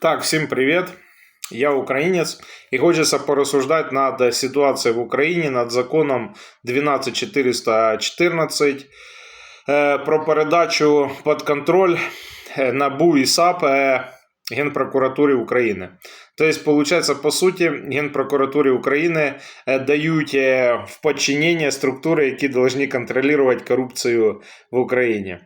Так, всем привет. Я украинец. И хочется порассуждать над ситуацией в Украине, над законом 12414 е, про передачу під контроль е, НАБУ і САП е, Генпрокуратурі України. Тобто, получается, по суті, Генпрокуратурі України дають в подчинення структури, які повинні контролювати корупцію в Україні.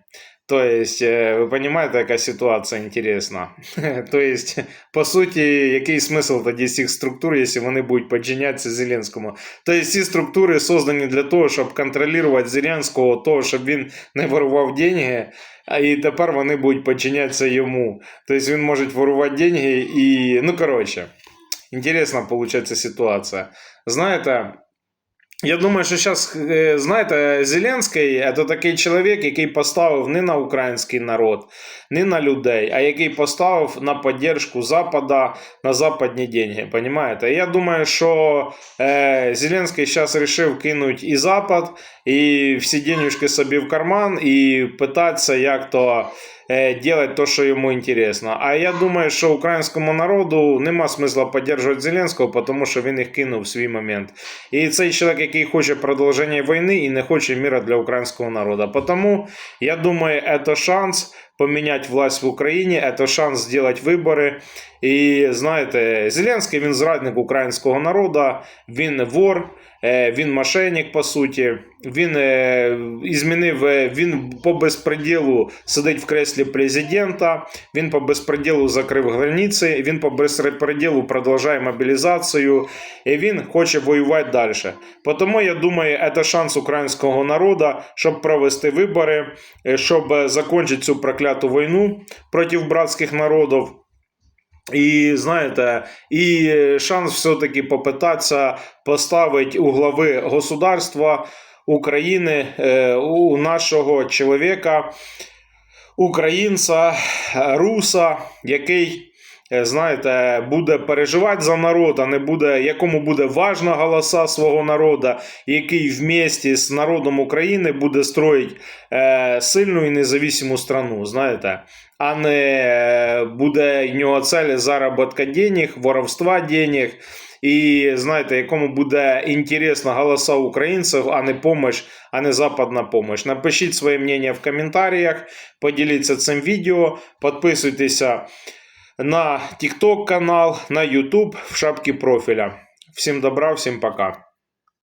То есть, е, ви розумієте, яка ситуація інтересна. То есть, по суті, який смисл тоді цих структур, якщо вони будуть підчинятися Зеленському? Тобто ці структури создані для того, щоб контролювати Зеленського, того, щоб він не вирував деньги, а і тепер вони будуть підчинятися йому. Тобто він може ворувати деньги і. Ну, коротше, інтересна виходить ситуація. Знаєте. Я думаю, що зараз, знаєте, Зеленський це такий чоловік, який поставив не на український народ, не на людей, а який поставив на підтримку Запада на западні деньги. Понимаєте? Я думаю, що е, Зеленський зараз вирішив кинути і Запад, і всі денежки собі в карман, і питатися, як то е, делать то, що йому інтересно. А я думаю, що українському народу нема смисла підтримувати Зеленського, тому що він їх кинув в свій момент. І цей чоловік, який хоче продовження війни і не хоче міра для українського народу. Тому я думаю, це шанс поміняти власть в Україні, це шанс зробити вибори. І знаєте, Зеленський він зрадник українського народу, він вор, е, він мошенник, по суті. Він е, змінив, е, він по безпреділу сидить в креслі президента, він по безпреділу закрив границі, він по безпреділу продовжує мобілізацію, і він хоче воювати далі. Тому я думаю, це шанс українського народу, щоб провести вибори, щоб закінчити цю прокляту війну проти братських народів. І знаєте, і шанс все-таки попитатися поставити у глави государства України е, у нашого чоловіка, українця, руса, який. е, Знаєте, буде переживати за народ, а не буде, якому буде важно голоса свого народу, який вместе з народом України буде строїть е, сильну і независиму страну, знаєте, а не е, буде нього цель заробітка денег, воровства денег. І знаєте, якому буде інтересно голоса українців, а не помощь, а не западна помощь. Напишіть своє мнення в коментарях, поділіться цим відео, підписуйтеся на TikTok канал, на YouTube в шапці профіля. Всім добра, всім пока.